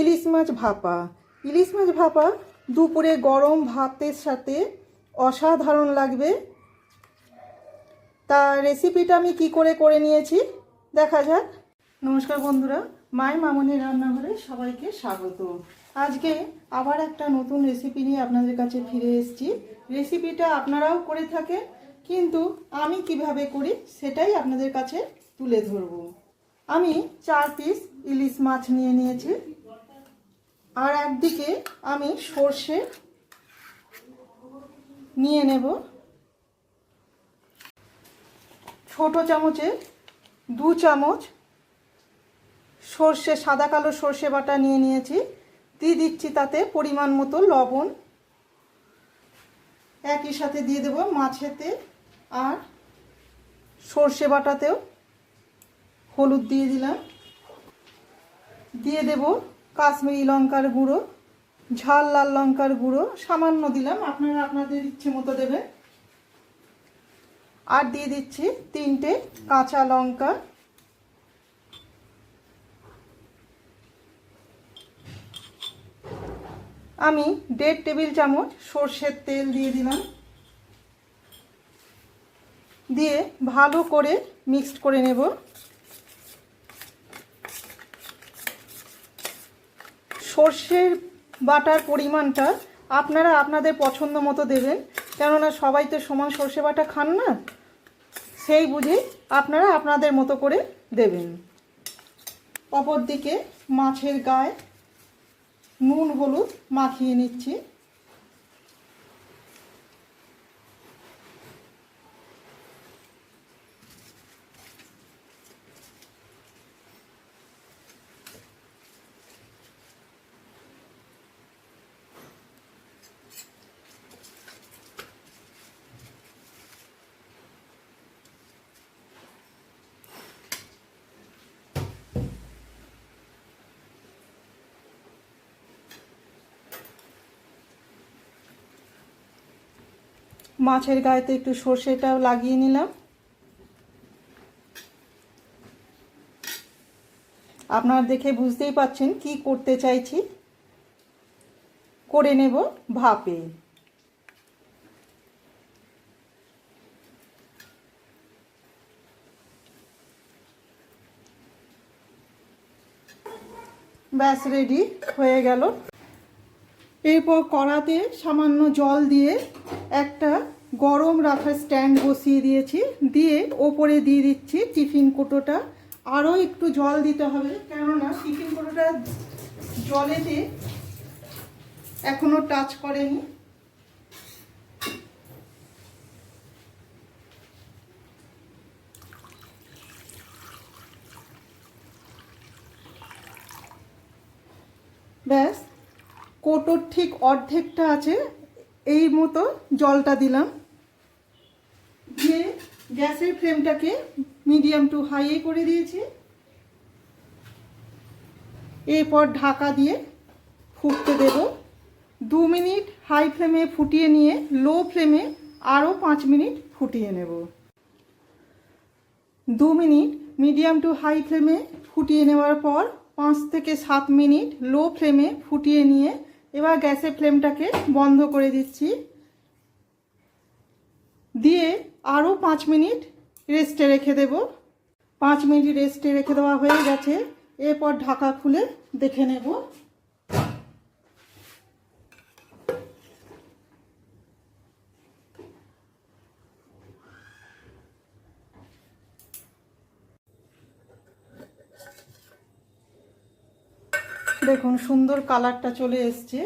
ইলিশ মাছ ভাপা। ইলিশ মাছ ভাপা দুপুরে গরম ভাতের সাথে অসাধারণ লাগবে। তা রেসিপিটা আমি কি করে করে নিয়েছি? দেখা যাক। নমস্কার বন্ধুরা মায়ের মামনের রান্নাঘরে সবাইকে স্বাগত। আজকে আবার একটা নতুন রেসিপি নিয়ে আপনাদের কাছে ফিরে এসেছি। রেসিপিটা আপনারাও করে থাকেন, কিন্তু আমি কীভাবে করি সেটাই আপনাদের কাছে তুলে ধরবো। আমি চার পিস ইলিশ মাছ নিয়ে নিয়েছি। আর একদিকে আমি সর্ষে নিয়ে নেব। ছোট চামচে দু চামচ সর্ষে, সাদা কালো সর্ষে বাটা নিয়ে নিয়েছি। দিয়ে দিচ্ছি তাতে পরিমাণ মতো লবণ। একই সাথে দিয়ে দেব মাছেতে আর সর্ষে বাটাতেও হলুদ দিয়ে দিলাম। দিয়ে দেব কাশ্মীরি লঙ্কার গুঁড়ো, ঝাল লাল লঙ্কার গুঁড়ো, সামান্য দিলাম, আপনারা আপনাদের ইচ্ছে মতো দেবেন। আর দিয়ে দিচ্ছি তিনটে কাঁচা লঙ্কা। আমি দেড় টেবিল চামচ সর্ষের তেল দিয়ে দিলাম। দিয়ে ভালো করে মিক্সড করে নেব। সর্ষের বাটার পরিমাণটা আপনারা আপনাদের পছন্দ মতো দেবেন। কেননা সবাই তো সমান সর্ষে বাটা খান না, সেই বুঝে আপনারা আপনাদের মতো করে দেবেন। অপরদিকে মাছের গায়ে নুন, হলুদ মাখিয়ে নিচ্ছি। মাছের গায়েতে একটু সর্ষেটাও লাগিয়ে নিলাম। আপনারা দেখে বুঝতেই পাচ্ছেন কি করতে চাইছি। করে নেব ভাপে। ব্যাস, রেডি হয়ে গেল। এরপর কড়াতে সামান্য জল দিয়ে একটা গরম রাখার স্ট্যান্ড বসিয়ে দিয়েছি। দিয়ে ওপরে দিয়ে দিচ্ছি টিফিন কুটোটা। আরও একটু জল দিতে হবে, কেননা টিফিন কোটোটা জলেতে এখনও টাচ করেনি। ব্যাস কোটোর ঠিক অর্ধেকটা আছে, এই মতো জলটা দিলাম। দিয়ে গ্যাসের ফ্লেমটাকে মিডিয়াম টু হাইয়ে করে দিয়েছি। এরপর ঢাকা দিয়ে ফুটতে দেব। দু মিনিট হাই ফ্লেমে ফুটিয়ে নিয়ে লো ফ্লেমে আরও পাঁচ মিনিট ফুটিয়ে নেব। দু মিনিট মিডিয়াম টু হাই ফ্লেমে ফুটিয়ে নেওয়ার পর পাঁচ থেকে সাত মিনিট লো ফ্লেমে ফুটিয়ে নিয়ে এবার গ্যাসের ফ্লেমটাকে বন্ধ করে দিচ্ছি। দিয়ে আরও পাঁচ মিনিট রেস্টে রেখে দেব। পাঁচ মিনিট রেস্টে রেখে দেওয়া হয়ে গেছে। এরপর ঢাকা খুলে দেখে নেব। দেখুন, সুন্দর কালারটা চলে এসছে।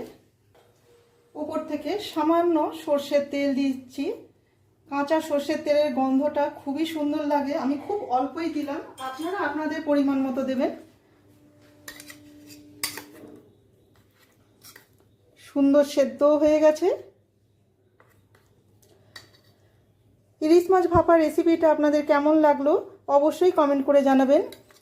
উপর থেকে সামান্য সর্ষের তেল দিচ্ছি। কাঁচা সর্ষের তেলের গন্ধটা খুবই সুন্দর লাগে। আমি খুব অল্পই দিলাম। আপনারা আপনাদের পরিমাণ মতো দেবেন। সুন্দর সেদ্ধও হয়ে গেছে। ইলিশ মাছ ভাপা রেসিপিটা আপনাদের কেমন লাগল অবশ্যই কমেন্ট করে জানাবেন।